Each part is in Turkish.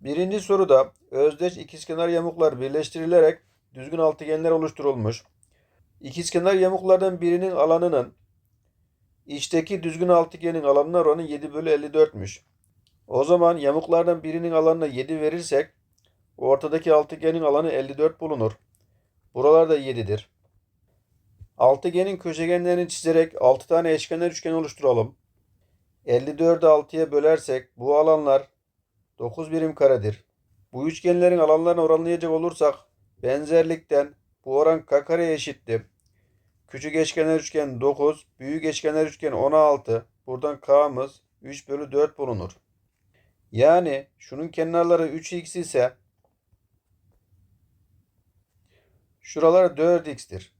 Birinci soruda özdeş ikizkenar yamuklar birleştirilerek düzgün altıgenler oluşturulmuş. İkizkenar yamuklardan birinin alanının içteki düzgün altıgenin alanına oranı 7 bölü 54'müş. O zaman yamuklardan birinin alanına 7 verirsek ortadaki altıgenin alanı 54 bulunur. Buralarda 7'dir. Altıgenin köşegenlerini çizerek 6 tane eşkenar üçgen oluşturalım. 54'ü 6'ya bölersek bu alanlar 9 birim karedir. Bu üçgenlerin alanlarını oranlayacak olursak benzerlikten bu oran k kareye eşitti. Küçük eşkenar üçgen 9, büyük eşkenar üçgen 16. Buradan k'mız 3 bölü 4 bulunur. Yani şunun kenarları 3x ise şuralar 4x'tir.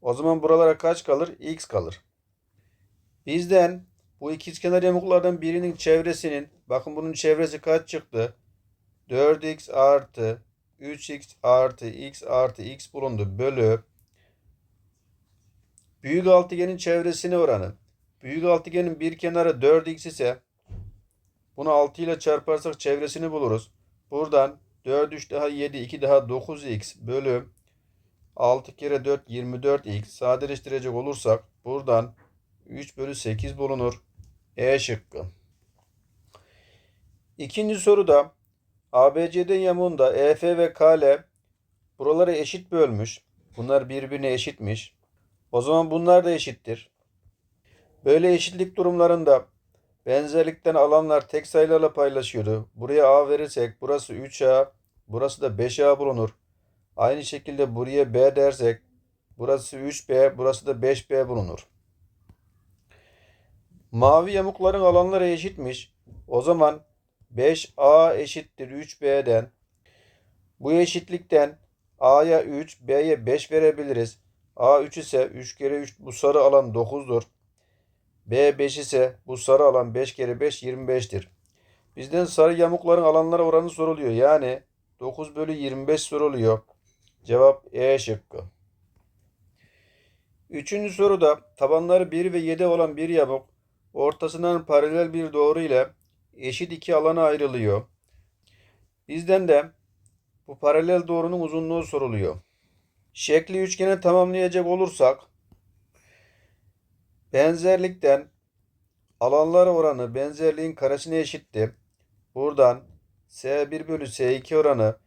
O zaman buralara kaç kalır? x kalır. Bizden bu ikizkenar yamuklardan birinin çevresinin bakın bunun çevresi kaç çıktı? 4x artı 3x artı x artı x bulundu bölü büyük altıgenin çevresine oranı. Büyük altıgenin bir kenarı 4x ise bunu 6 ile çarparsak çevresini buluruz. Buradan 4 3 daha 7 2 daha 9x bölü 6 kere 4 24x sadeleştirecek olursak buradan 3 bölü 8 bulunur. E şıkkı. İkinci soruda ABCD yamuğunda EF ve KL buraları eşit bölmüş. Bunlar birbirine eşitmiş. O zaman bunlar da eşittir. Böyle eşitlik durumlarında benzerlikten alanlar tek sayılarla paylaşıyordu. Buraya A verirsek burası 3A, burası da 5A bulunur. Aynı şekilde buraya B dersek burası 3B, burası da 5B bulunur. Mavi yamukların alanları eşitmiş. O zaman 5A eşittir 3B'den. Bu eşitlikten A'ya 3, B'ye 5 verebiliriz. A 3 ise 3 kere 3 bu sarı alan 9'dur. B 5 ise bu sarı alan 5 kere 5 25'tir. Bizden sarı yamukların alanlara oranı soruluyor. Yani 9 bölü 25 soruluyor. Cevap E şıkkı. Üçüncü soruda tabanları 1 ve 7 olan bir yamuk ortasından paralel bir doğru ile eşit iki alana ayrılıyor. Bizden de bu paralel doğrunun uzunluğu soruluyor. Şekli üçgene tamamlayacak olursak benzerlikten alanlar oranı benzerliğin karesine eşitti. Buradan S1 bölü S2 oranı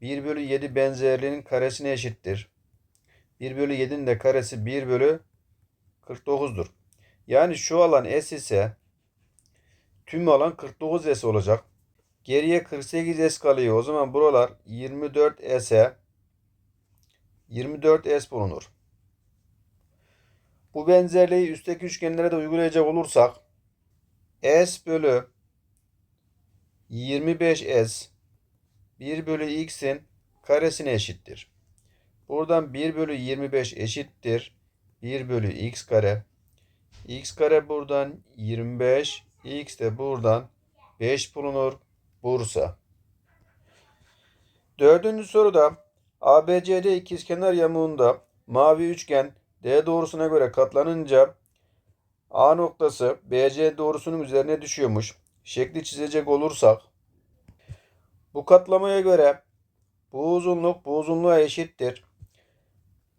1 bölü 7 benzerliğinin karesine eşittir. 1 bölü 7'nin de karesi 1 bölü 49'dur. Yani şu alan S ise tüm alan 49S olacak. Geriye 48S kalıyor. O zaman buralar 24S'e 24S bulunur. Bu benzerliği üstteki üçgenlere de uygulayacak olursak S bölü 25S 1 bölü x'in karesine eşittir. Buradan 1 bölü 25 eşittir. 1 bölü x kare. X kare buradan 25. x de buradan 5 bulunur. Bursa. Dördüncü soruda ABCD ikizkenar yamuğunda mavi üçgen D doğrusuna göre katlanınca A noktası BC doğrusunun üzerine düşüyormuş. Şekli çizecek olursak bu katlamaya göre bu uzunluk bu uzunluğa eşittir.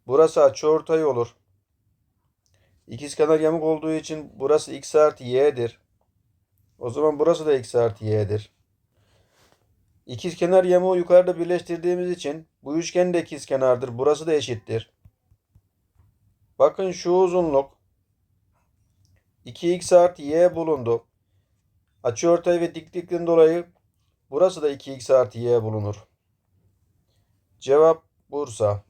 Burası açıortay olur. İkizkenar yamuk olduğu için burası x artı y'dir. O zaman burası da x artı y'dir. İkizkenar yamuğu yukarıda birleştirdiğimiz için bu üçgen de ikizkenardır. Burası da eşittir. Bakın şu uzunluk 2x artı y bulundu. Açıortay ve diklikten dolayı burası da 2x artı y bulunur. Cevap Bursa.